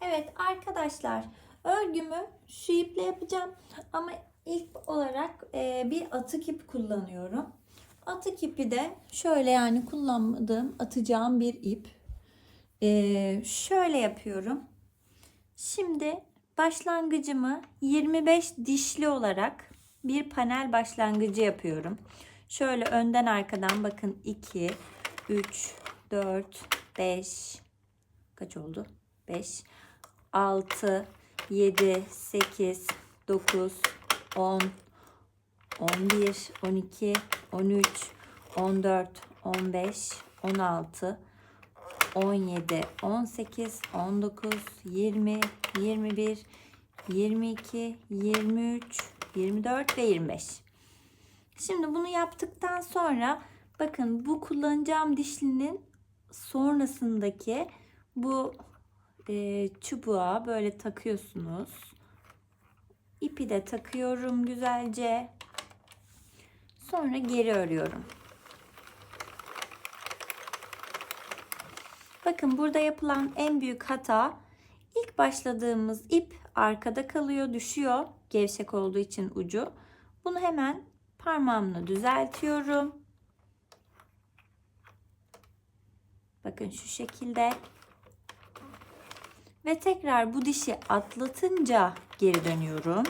Evet arkadaşlar örgümü şu iple yapacağım ama ilk olarak e, bir atık ip kullanıyorum. Atık ipi de şöyle yani kullanmadığım atacağım bir ip. E, şöyle yapıyorum. Şimdi başlangıcımı 25 dişli olarak bir panel başlangıcı yapıyorum. Şöyle önden arkadan bakın 2, 3, 4, 5 kaç oldu? 5, 6, 7, 8, 9, 10, 11, 12, 13, 14, 15, 16, 17, 18, 19, 20, 21, 22, 23, 24 ve 25. Şimdi bunu yaptıktan sonra bakın bu kullanacağım dişlinin sonrasındaki bu e, çubuğa böyle takıyorsunuz. İpi de takıyorum güzelce. Sonra geri örüyorum. Bakın burada yapılan en büyük hata ilk başladığımız ip arkada kalıyor, düşüyor. Gevşek olduğu için ucu. Bunu hemen parmağımla düzeltiyorum. Bakın şu şekilde. Ve tekrar bu dişi atlatınca geri dönüyorum.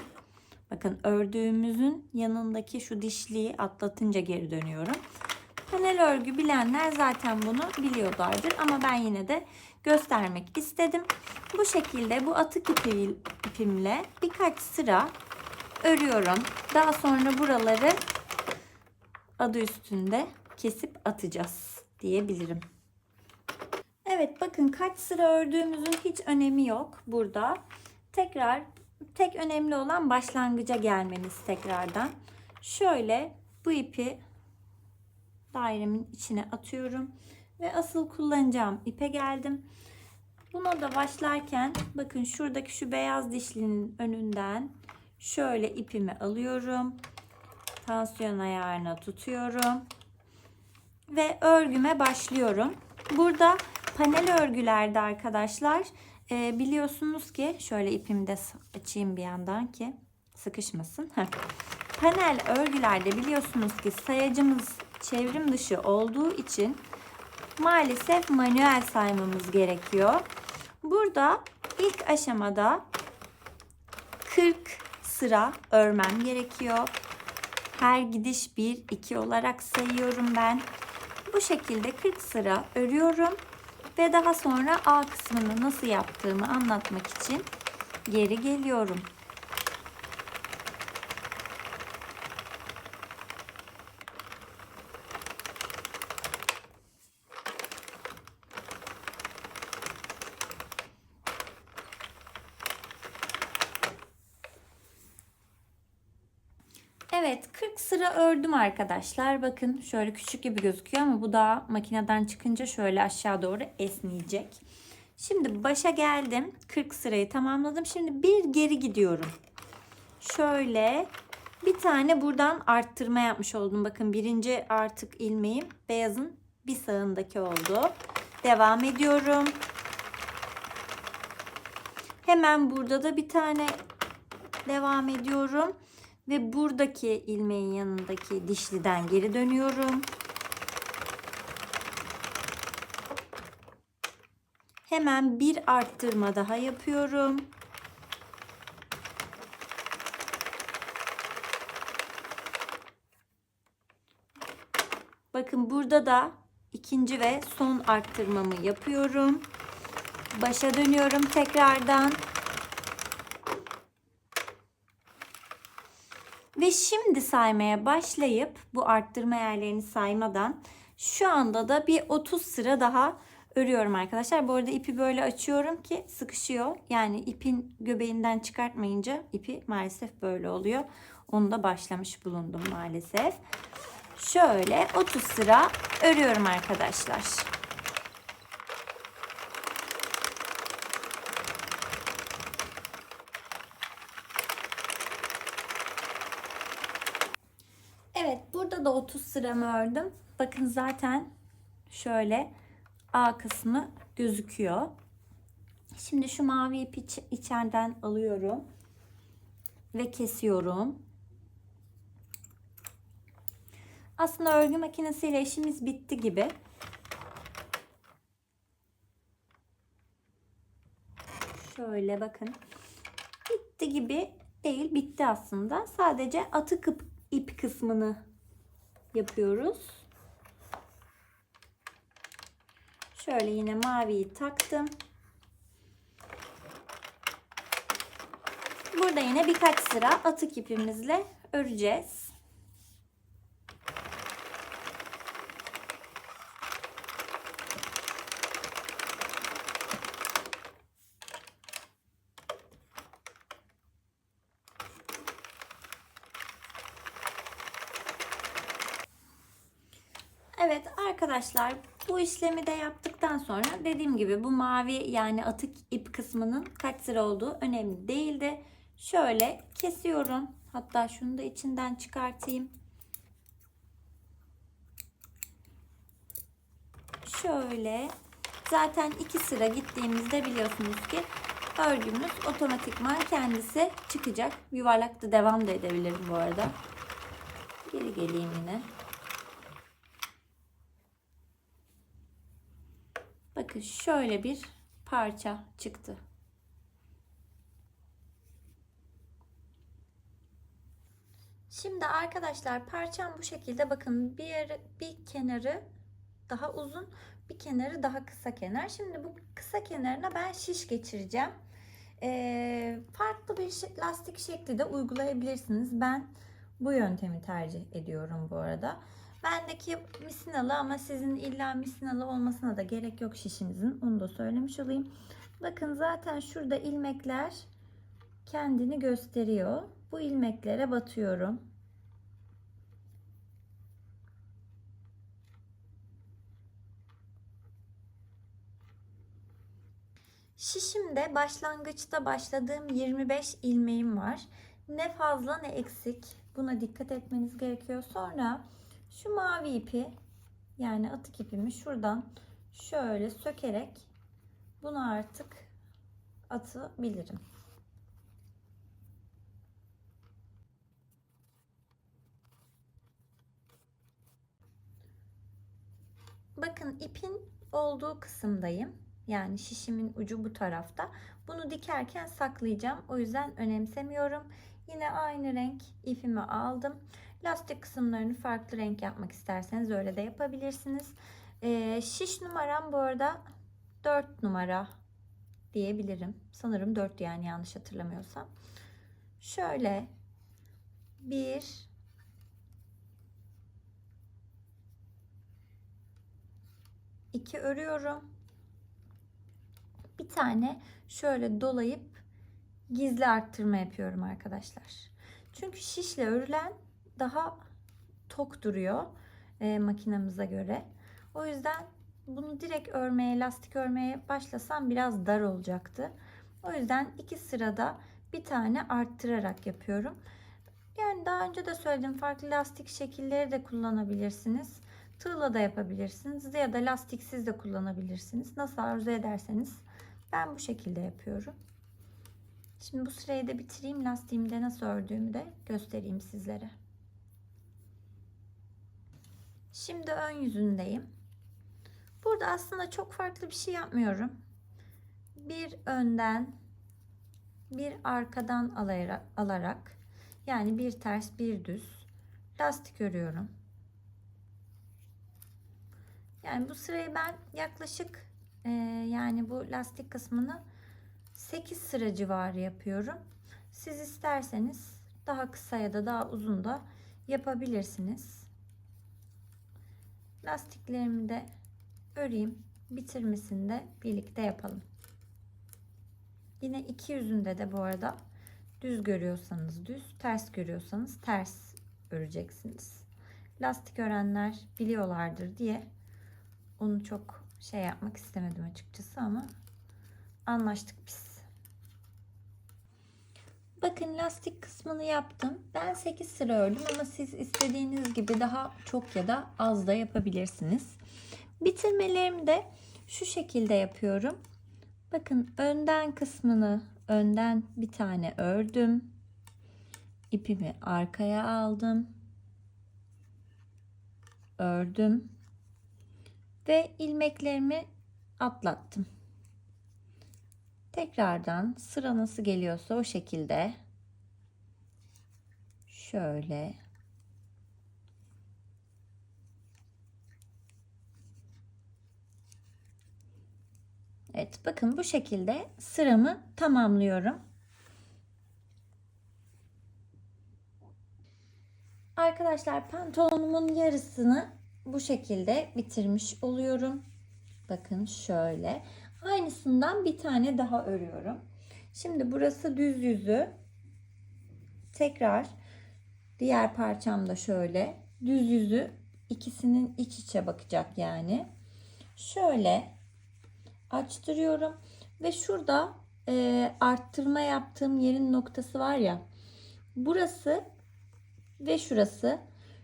Bakın ördüğümüzün yanındaki şu dişliği atlatınca geri dönüyorum. Panel örgü bilenler zaten bunu biliyorlardır ama ben yine de göstermek istedim. Bu şekilde bu atık ipi, ipimle birkaç sıra örüyorum. Daha sonra buraları adı üstünde kesip atacağız diyebilirim. Evet bakın kaç sıra ördüğümüzün hiç önemi yok burada. Tekrar tek önemli olan başlangıca gelmeniz tekrardan. Şöyle bu ipi dairemin içine atıyorum ve asıl kullanacağım ipe geldim. Buna da başlarken bakın şuradaki şu beyaz dişlinin önünden şöyle ipimi alıyorum. Tansiyon ayarına tutuyorum. Ve örgüme başlıyorum. Burada panel örgülerde arkadaşlar e, biliyorsunuz ki şöyle ipimi de açayım bir yandan ki sıkışmasın. Panel örgülerde biliyorsunuz ki sayacımız çevrim dışı olduğu için maalesef manuel saymamız gerekiyor. Burada ilk aşamada 40 sıra örmem gerekiyor. Her gidiş 1 2 olarak sayıyorum ben. Bu şekilde 40 sıra örüyorum ve daha sonra A kısmını nasıl yaptığımı anlatmak için geri geliyorum. Evet 40 sıra ördüm arkadaşlar. Bakın şöyle küçük gibi gözüküyor ama bu daha makineden çıkınca şöyle aşağı doğru esneyecek. Şimdi başa geldim. 40 sırayı tamamladım. Şimdi bir geri gidiyorum. Şöyle bir tane buradan arttırma yapmış oldum. Bakın birinci artık ilmeğim beyazın bir sağındaki oldu. Devam ediyorum. Hemen burada da bir tane devam ediyorum. Ve buradaki ilmeğin yanındaki dişliden geri dönüyorum. Hemen bir arttırma daha yapıyorum. Bakın burada da ikinci ve son arttırmamı yapıyorum. Başa dönüyorum tekrardan. Ve şimdi saymaya başlayıp bu arttırma yerlerini saymadan şu anda da bir 30 sıra daha örüyorum arkadaşlar. Bu arada ipi böyle açıyorum ki sıkışıyor. Yani ipin göbeğinden çıkartmayınca ipi maalesef böyle oluyor. Onu da başlamış bulundum maalesef. Şöyle 30 sıra örüyorum arkadaşlar. Evet da 30 sıramı ördüm. Bakın zaten şöyle A kısmı gözüküyor. Şimdi şu mavi ipi iç- içeriden alıyorum ve kesiyorum. Aslında örgü makinesiyle işimiz bitti gibi. Şöyle bakın. Bitti gibi değil, bitti aslında. Sadece atık ip kısmını yapıyoruz. Şöyle yine maviyi taktım. Burada yine birkaç sıra atık ipimizle öreceğiz. Evet arkadaşlar bu işlemi de yaptıktan sonra dediğim gibi bu mavi yani atık ip kısmının kaç sıra olduğu önemli değildi. Şöyle kesiyorum. Hatta şunu da içinden çıkartayım. Şöyle zaten iki sıra gittiğimizde biliyorsunuz ki örgümüz otomatikman kendisi çıkacak. Yuvarlak da devam da edebilirim bu arada. Geri geleyim yine. Bakın şöyle bir parça çıktı. Şimdi arkadaşlar parçam bu şekilde bakın bir yeri, bir kenarı daha uzun bir kenarı daha kısa kenar. Şimdi bu kısa kenarına ben şiş geçireceğim. Ee, farklı bir lastik şekli de uygulayabilirsiniz. Ben bu yöntemi tercih ediyorum bu arada. Bendeki misinalı ama sizin illa misinalı olmasına da gerek yok şişinizin. Onu da söylemiş olayım. Bakın zaten şurada ilmekler kendini gösteriyor. Bu ilmeklere batıyorum. Şişimde başlangıçta başladığım 25 ilmeğim var. Ne fazla ne eksik. Buna dikkat etmeniz gerekiyor. Sonra şu mavi ipi yani atık ipimi şuradan şöyle sökerek bunu artık atabilirim. Bakın ipin olduğu kısımdayım. Yani şişimin ucu bu tarafta. Bunu dikerken saklayacağım. O yüzden önemsemiyorum. Yine aynı renk ipimi aldım. Lastik kısımlarını farklı renk yapmak isterseniz öyle de yapabilirsiniz. Ee, şiş numaram bu arada 4 numara diyebilirim. Sanırım 4 yani yanlış hatırlamıyorsam. Şöyle bir iki örüyorum. Bir tane şöyle dolayıp gizli arttırma yapıyorum arkadaşlar. Çünkü şişle örülen daha tok duruyor e, makinamıza göre. O yüzden bunu direkt örmeye, lastik örmeye başlasam biraz dar olacaktı. O yüzden iki sırada bir tane arttırarak yapıyorum. Yani daha önce de söyledim farklı lastik şekilleri de kullanabilirsiniz. Tığla da yapabilirsiniz ya da lastiksiz de kullanabilirsiniz. Nasıl arzu ederseniz ben bu şekilde yapıyorum. Şimdi bu sırayı da bitireyim. Lastiğimde nasıl ördüğümü de göstereyim sizlere. Şimdi ön yüzündeyim. Burada aslında çok farklı bir şey yapmıyorum. Bir önden bir arkadan alarak, yani bir ters bir düz lastik örüyorum. Yani bu sırayı ben yaklaşık e, yani bu lastik kısmını 8 sıra civarı yapıyorum. Siz isterseniz daha kısa ya da daha uzun da yapabilirsiniz. Lastiklerimi de öreyim. Bitirmesini de birlikte yapalım. Yine iki yüzünde de bu arada düz görüyorsanız düz, ters görüyorsanız ters öreceksiniz. Lastik örenler biliyorlardır diye onu çok şey yapmak istemedim açıkçası ama anlaştık biz. Bakın lastik kısmını yaptım. Ben 8 sıra ördüm ama siz istediğiniz gibi daha çok ya da az da yapabilirsiniz. Bitirmelerimi de şu şekilde yapıyorum. Bakın önden kısmını önden bir tane ördüm. İpimi arkaya aldım. Ördüm. Ve ilmeklerimi atlattım. Tekrardan sıra nasıl geliyorsa o şekilde şöyle Evet bakın bu şekilde sıramı tamamlıyorum. Arkadaşlar pantolonumun yarısını bu şekilde bitirmiş oluyorum. Bakın şöyle. Aynısından bir tane daha örüyorum. Şimdi burası düz yüzü. Tekrar diğer parçam da şöyle. Düz yüzü ikisinin iç içe bakacak yani. Şöyle açtırıyorum ve şurada e, arttırma yaptığım yerin noktası var ya. Burası ve şurası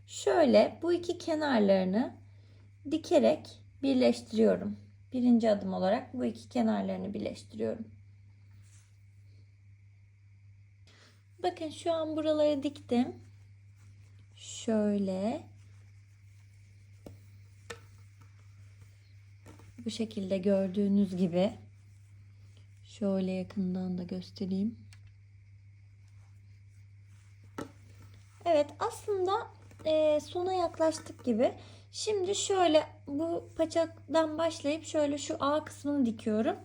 şöyle bu iki kenarlarını dikerek birleştiriyorum. Birinci adım olarak bu iki kenarlarını birleştiriyorum. Bakın şu an buraları diktim. Şöyle. Bu şekilde gördüğünüz gibi. Şöyle yakından da göstereyim. Evet aslında e, sona yaklaştık gibi. Şimdi şöyle bu paçadan başlayıp şöyle şu A kısmını dikiyorum.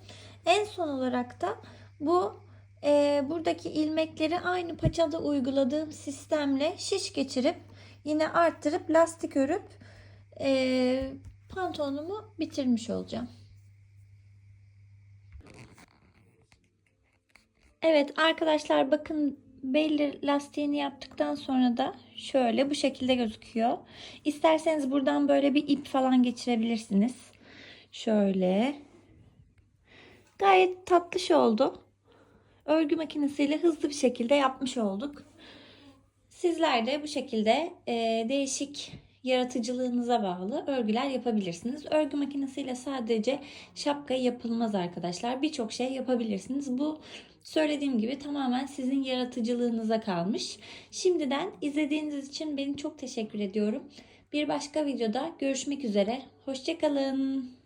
En son olarak da bu e, buradaki ilmekleri aynı paçada uyguladığım sistemle şiş geçirip yine arttırıp lastik örüp e, pantolonumu bitirmiş olacağım. Evet arkadaşlar bakın belli lastiğini yaptıktan sonra da şöyle bu şekilde gözüküyor. İsterseniz buradan böyle bir ip falan geçirebilirsiniz. Şöyle. Gayet tatlış oldu. Örgü makinesiyle hızlı bir şekilde yapmış olduk. Sizler de bu şekilde e, değişik yaratıcılığınıza bağlı örgüler yapabilirsiniz. Örgü makinesiyle sadece şapka yapılmaz arkadaşlar. Birçok şey yapabilirsiniz. Bu söylediğim gibi tamamen sizin yaratıcılığınıza kalmış. Şimdiden izlediğiniz için beni çok teşekkür ediyorum. Bir başka videoda görüşmek üzere. Hoşçakalın.